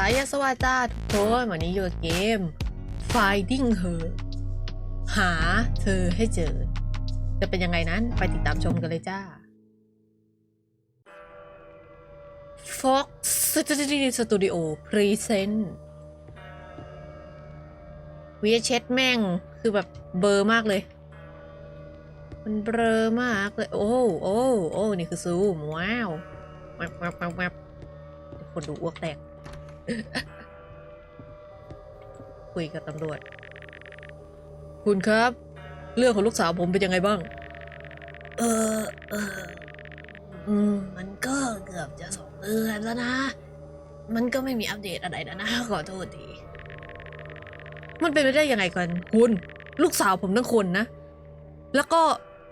สายสวัสดิ์จ้าทุกคนวันนี้อยู่กับเกม Finding Her หาเธอให้เจอ จะเป็นยังไงนั้นไปติดตามชมกันเลยจ้า Fox Studio Present วีเช็ดแม่งคือแบบเบอร์มากเลย มันเบลอมากเลย โอ้โอ้โอ้นี่คือซูมว้าวแวบแวบแวบคนดูอ้วกแตก คุยกับตำรวจ คุณครับ เรื่องของลูกสาวผมเป็นยังไงบ้าง เออเอออืมมันก็เกือบจะสองเดือนแล้วนะ มันก็ไม่มีอัปเดตอะไรแล้วนะขอโทษที มันเป็นไปได้ยังไงกัน คุณ ลูกสาวผมทั้งคนนะ แล้วก็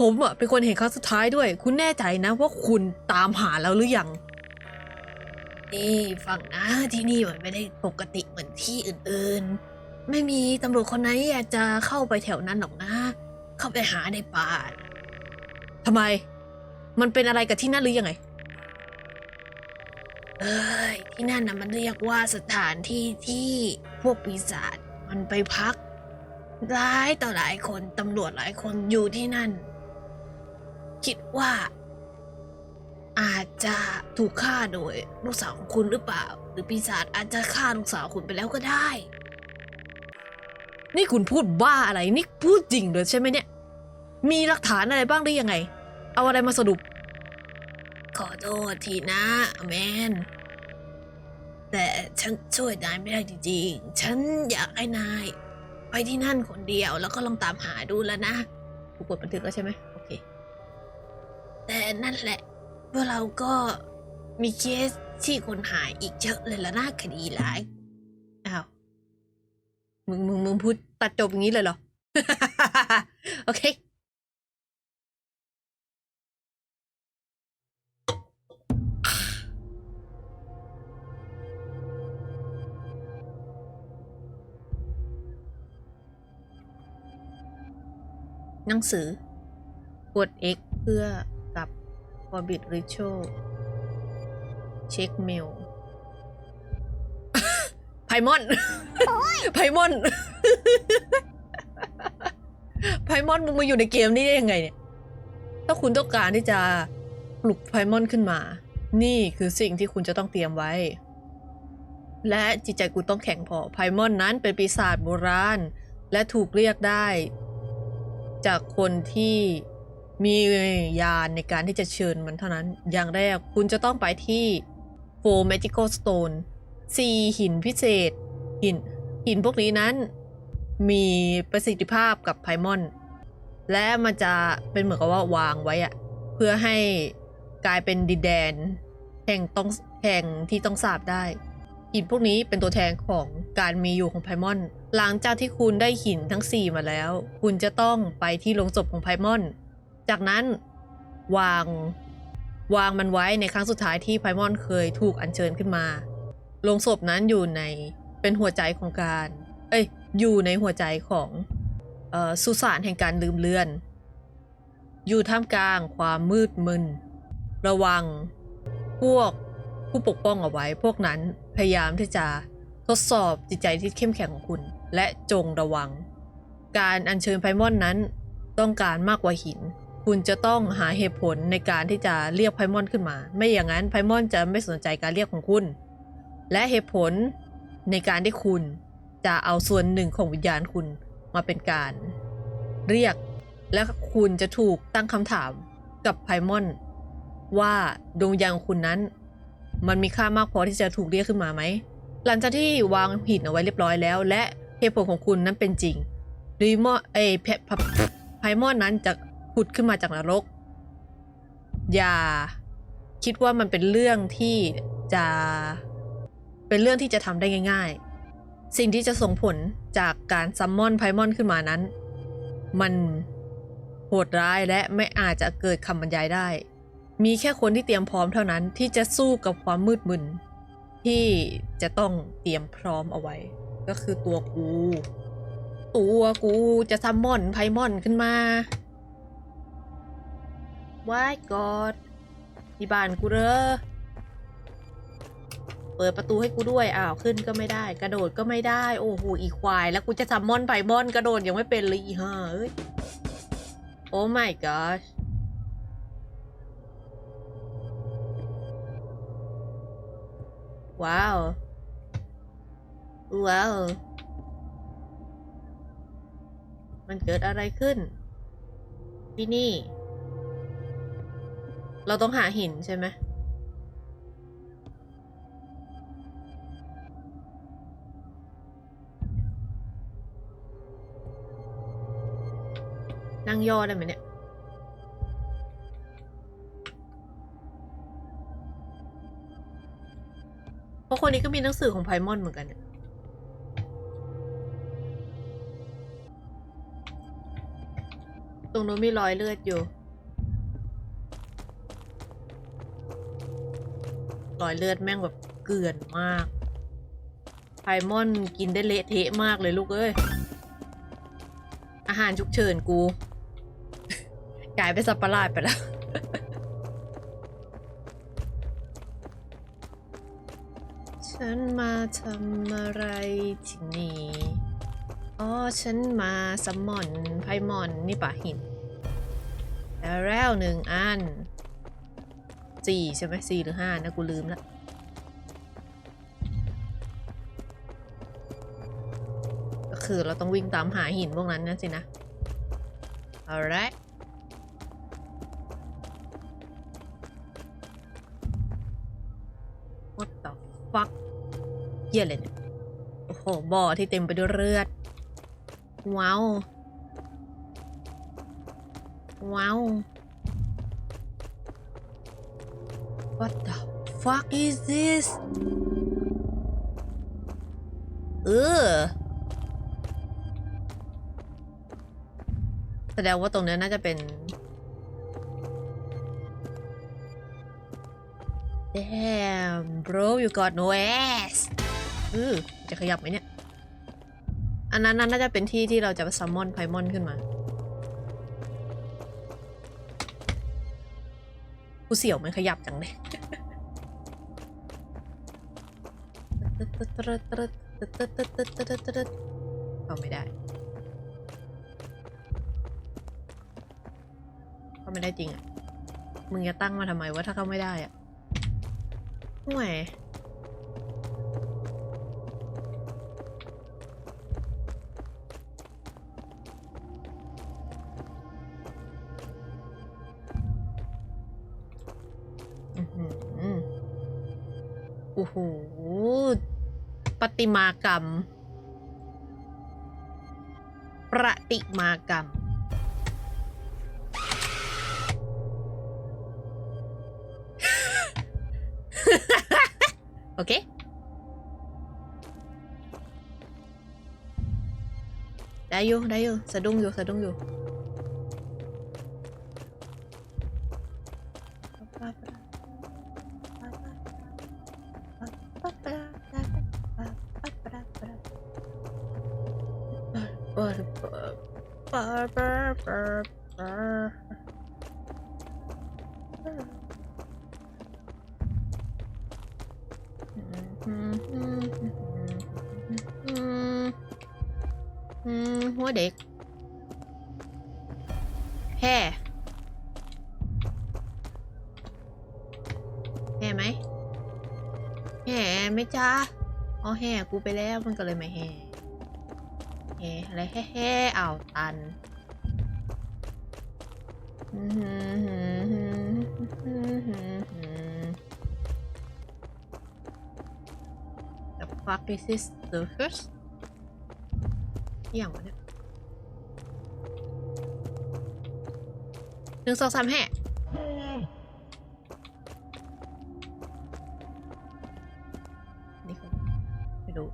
ผมอะเป็นคนเห็นครั้งสุดท้ายด้วย คุณแน่ใจนะว่าคุณตามหาแล้วหรือยัง นี่ฟังนะที่นี่มันไม่ได้ปกติเหมือนที่อื่นๆ ไม่มีตำรวจคนไหนอยากจะเข้าไปแถวนั้นหรอกนะ เข้าไปหาในป่าทำไม มันเป็นอะไรกับที่นั่นหรือยังไง เอ้ยที่นั่นนะมันเรียกว่าสถานที่ที่พวกปีศาจมันไปพักหลายต่อหลายคนตำรวจหลายคนอยู่ที่นั่น คิดว่า อาจจะถูกฆ่าโดยลูกสาวของคุณหรือเปล่า หรือปีศาจอาจจะฆ่าลูกสาวคุณไปแล้วก็ได้ นี่คุณพูดบ้าอะไรนี่พูดจริงเลยใช่ไหมเนี่ย มีหลักฐานอะไรบ้างหรือยังไง เอาอะไรมาสรุป ขอโทษทีนะแมนแต่ฉันช่วยนายไม่ได้จริงๆ ฉันอยากให้นาย ไปที่นั่นคนเดียวแล้วก็ลองตามหาดูแล้วนะ กูกดบันทึกแล้วใช่ไหมโอเค แต่นั่นแหละ พวกเราก็มีเคสที่คนหายอีกเยอะเลยละนะคดีหลาย อ้าว มึงมึงมึงพูดตัดจบอย่างนี้เลยเหรอ โอเค หนังสือกด X เพื่อ กับ Forbid Ritual เช็คเมลไพมอนไพมอนไพมอนมึงมาอยู่ในเกมนี้ได้ยังไงเนี่ย ถ้าคุณต้องการที่จะปลุกไพมอนขึ้นมา นี่คือสิ่งที่คุณจะต้องเตรียมไว้ และจิตใจคุณต้องแข็งพอ ไพมอนนั้นเป็นปีศาจโบราณ และถูกเรียกได้ จากคนที่ มียานในการที่จะเชิญมันเท่านั้น อย่างแรกคุณจะต้องไปที่ Four Magical Stone สี่หินพิเศษ หิน หินพวกนี้นั้นมีประสิทธิภาพกับไพมอน และมันจะเป็นเหมือนกับว่าวางไว้อะเพื่อให้กลายเป็นดินแดน แห่งต้องแห่งที่ต้องสาบได้ หินพวกนี้เป็นตัวแทนของการมีอยู่ของไพมอน หลังจากที่คุณได้หินทั้ง 4 มาแล้ว คุณจะต้องไปที่โลงศพของไพมอน จากนั้นวางวางมันไว้ในครั้งสุดท้ายที่ไพมอนเคยถูกอัญเชิญขึ้นมาลงศพนั้นอยู่ในเป็นหัวใจของการ เอ้ย อยู่ในหัวใจของออสุสานแห่งการลืมเลือน อยู่ท่ามกลางความมืดมึน ระวังพวกผู้ปกป้องเอาไว้ พวกนั้นพยายามที่จะทดสอบจิตใจที่เข้มแข็งของคุณ และจงระวัง การอัญเชิญไพมอนนั้นต้องการมากกว่าหิน คุณจะต้องหาเหตุผลในการที่จะเรียกไพมอนขึ้นมา ไม่อย่างนั้นไพมอนจะไม่สนใจการเรียกของคุณ และเหตุผลในการที่คุณจะเอาส่วนหนึ่งของวิญญาณคุณมาเป็นการ เรียกและคุณจะถูกตั้งคำถามกับไพมอน ว่าดวงวิญญาณของคุณนั้น มันมีค่ามากพอที่จะถูกเรียกขึ้นมาไหม หลังจากที่วางหินเอาไว้เรียบร้อยแล้ว และเหตุผลของคุณนั้นเป็นจริงรีมอเอยเพพไพมอนนั้นจะ ผุดขึ้นมาจากนรก อย่าคิดว่ามันเป็นเรื่องที่จะเป็นเรื่องที่จะทำได้ง่าย ๆ สิ่งที่จะส่งผลจากการซัมมอนไพมอนขึ้นมานั้น มันโหดร้ายและไม่อาจจะเกิดคำบรรยายได้ มีแค่คนที่เตรียมพร้อมเท่านั้นที่จะสู้กับความมืดมึน ที่จะต้องเตรียมพร้อมเอาไว้ ก็คือตัวกู ตัวกูจะซัมมอนไพมอนขึ้นมา ว้ายกอดที่บ้านกูเด้อเปิดประตูให้กูด้วยอ้าวขึ้นก็ไม่ได้ กระโดดก็ไม่ได้ โอ้โหอีควาย แล้วกูจะซัมมอนไพมอนกระโดดยังไม่เป็นเลยอีห่าเอ้ยโอ้ my gosh ว้าว ว้าว มันเกิดอะไรขึ้น ที่นี่ เราต้องหาหินใช่ไหมนั่งย่อได้ไหมเนี่ย เพราะคนนี้ก็มีหนังสือของไพมอนเหมือนกันเนี่ยตรงนู้นมีรอยเลือดอยู่ รอยเลือดแม่งแบบเกลื่อนมาก ไพมอนกินได้เละเทะมากเลยลูกเอ้ย อาหารฉุกเฉินกูกลายเป็นสัตว์ประหลาดไปแล้ว ฉันมาทำอะไรที่นี่ อ๋อ ฉันมาสมมอนไพมอนนี่ป่ะหิน แล้วแล้วหนึ่งอัน สี่ใช่ไหมสี่หรือห้านะกูลืมละก็คือเราต้องวิ่งตามหาหินพวกนั้นนะสินะ alright วัดต่อฟักเหี้ยอะไรเนี่ยโอ้โหบ่อที่เต็มไปด้วยเลือด ว้าว ว้าว What the fuck is this เออแสดงว่าตรงนี้น่าจะเป็น Damn bro you got no ass อือจะขยับไหมเนี่ย อันนั้นน่าจะเป็นที่ที่เราจะซัมมอนไพมอนขึ้นมา กูเสี่ยวมันขยับจังเลยเอาไม่ได้เขาไม่ได้จริงอะ มึงจะตั้งมาทำไมวะถ้าเขาไม่ได้อะห่วย ติมากรรม ประติมากรรม โอเค ได้อยู่ ได้อยู่ สะดุ้งอยู่ สะดุ้งอยู่ เด็กแห่แห่ไหมแห่ไหมจ้าอ๋อแห่กูไปแล้วมันก็เลยไม่แห่แห่อะไรแห่แห่อ้าวตัน The fuck is this circus อย่างวะเนี่ย หนึ่งสองสามแห่นี่คือไปดู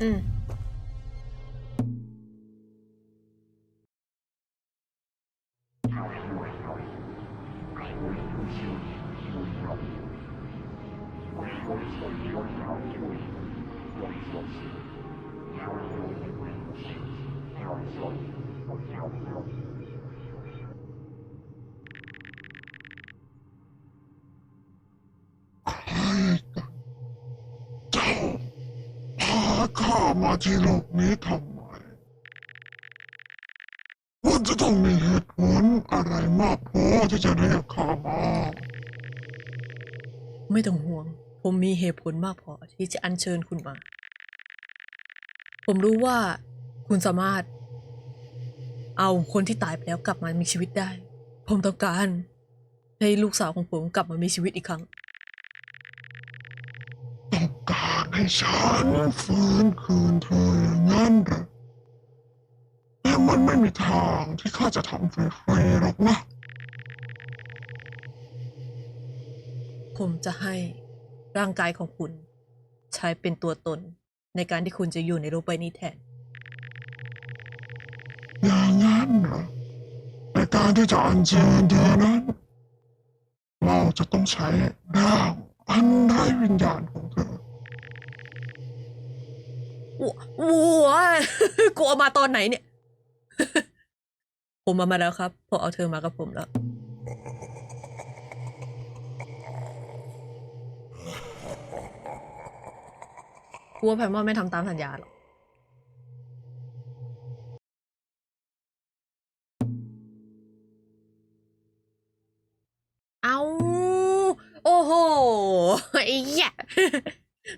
อืม ข้ามาที่โลกนี้ทำไมคุณจะต้องมีเหตุผลอะไรมากพอที่จะเรียกข้ามา ไม่ต้องห่วง ผมมีเหตุผลมากพอที่จะอัญเชิญคุณมา ผมรู้ว่าคุณสามารถ เอาคนที่ตายไปแล้วกลับมามีชีวิตได้ ผมต้องการให้ลูกสาวของผมกลับมามีชีวิตอีกครั้ง ต้องการ ให้ฉันฟื้นคืนเธออย่างนั้นเหรอแต่มันไม่มีทางที่ข้าจะทำฟรีๆหรอกนะ ผมจะให้ร่างกายของคุณใช้เป็นตัวตนในการที่คุณจะอยู่ในโลกใบนี้แทน อย่างนั้นเหรอในการที่จะอัญเชิญเธอนั้น เราจะต้องใช้ร่างอันไร้วิญญาณของเธอ วัวกลัวมาตอนไหนเนี่ย ผมมามาแล้วครับผมเอาเธอมากับผมแล้ว กลัวแพมมอนไม่ทำตามสัญญาหรอกเอาโอ้โหไอ้แย่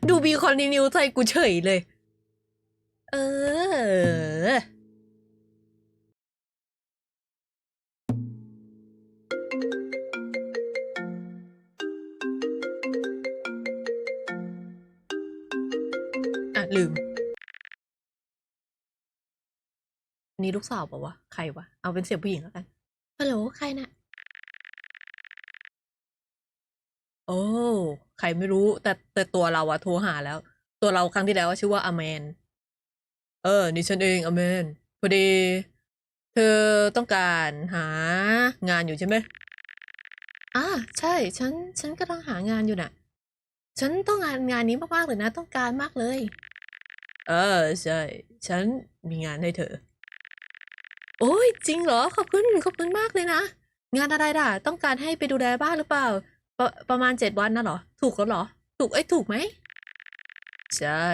ดูบีคอนติเนียใจกูเฉยเลย เออ อะ ลืม นี่ลูกสาวปะวะ ใครวะ เอาเป็นเสียงผู้หญิงแล้วกัน ฮัลโหล ใครนะโอ้ ใครไม่รู้ แต่แต่ตัวเราอะโทรหาแล้ว ตัวเราครั้งที่แล้วชื่อว่าอเมน เออ นี่ฉันเองอเมน พอดี เธอต้องการหางานอยู่ใช่ไหมอ่าใช่ ฉัน ฉันก็ต้องหางานอยู่น่ะ ฉันต้องงานงานนี้มากๆเลยนะ ต้องการมากเลย เออ ใช่ ฉันมีงานให้เธอ โอ้ยจริงเหรอ ขอบคุณ ขอบคุณมากเลยนะ งานอะไรด่ะ ต้องการให้ไปดูแลบ้านหรือเปล่า ประประมาณเจ็ดวันนะเหรอ ถูกแล้วเหรอ ถูกเอ้ยถูกไหม ใช่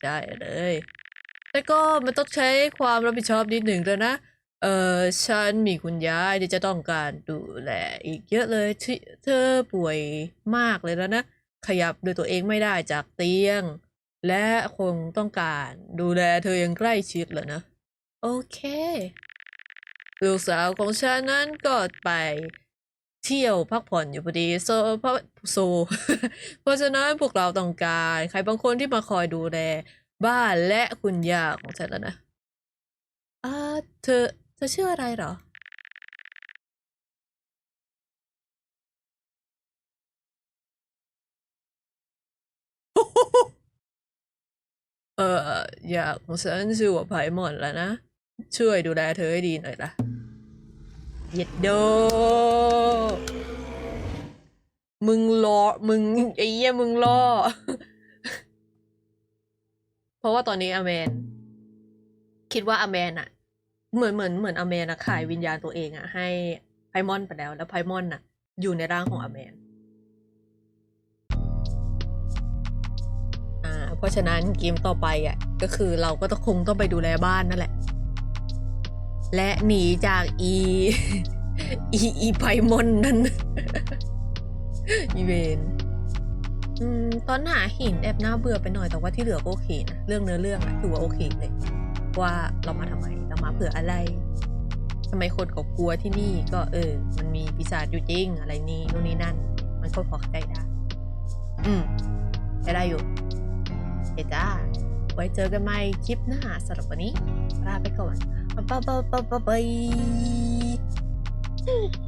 ใช่เลย แต่ก็มันต้องใช้ความรับผิดชอบนิดหนึ่งด้วยนะ เออฉันมีคุณยายที่จะต้องการดูแลอีกเยอะเลยที่เธอป่วยมากเลยแล้วนะ ขยับด้วยตัวเองไม่ได้จากเตียง และคงต้องการดูแลเธออย่างใกล้ชิดเลยนะ โอเค ลูกสาวของฉันนั้นก็ไปเที่ยวพักผ่อนอยู่พอดีโซเพราะโซ เพราะฉะนั้นพวกเราต้องการ ใครบางคนที่มาคอยดูแล บ้านและคุณย่าของฉันแล้วนะอ่าเธอ เธอชื่ออะไรเหรอ เออยาของฉันชื่อว่าไพมอนแล้วนะ ช่วยดูแลเธอให้ดีหน่อยละเย็ดโด มึงรอมึงไอ้เหี้ยมึงรอเพ ราะว่าตอนนี้อเมน คิดว่าอเมนอะเหมือนเหมือนเหมือนอเมนอะขายวิญญาณตัวเองอะให้ไพมอนไปแล้ว แล้วไพมอนอะอยู่ในร่างของอเมนอ่าเพราะฉะนั้นเกมต่อไปอะก็คือเราก็ต้องคงต้องไปดูแลบ้านนั่นแหละ และหนีจากอีอีอีไพมอนนั่นอีเวน ตอนหาหินแอบน่าเบื่อไปหน่อยแต่ว่าที่เหลือก็โอเคนะเรื่องเนื้อเรื่องอะถือว่าโอเคเลย ว่าเรามาทำไมเรามาเผื่ออะไรทำไมคนก็กลัวที่นี่ก็เออ มันมีปีศาจอยู่จริงอะไรนี่นู่นนี่นั่น มันก็พอเข้าใจได้ อืมได้ได้อยู่เดี๋ยวจ้า ไว้เจอกันใหม่คลิปหน้าสำหรับวันนี้ลาไปก่อนบ๊ายบาย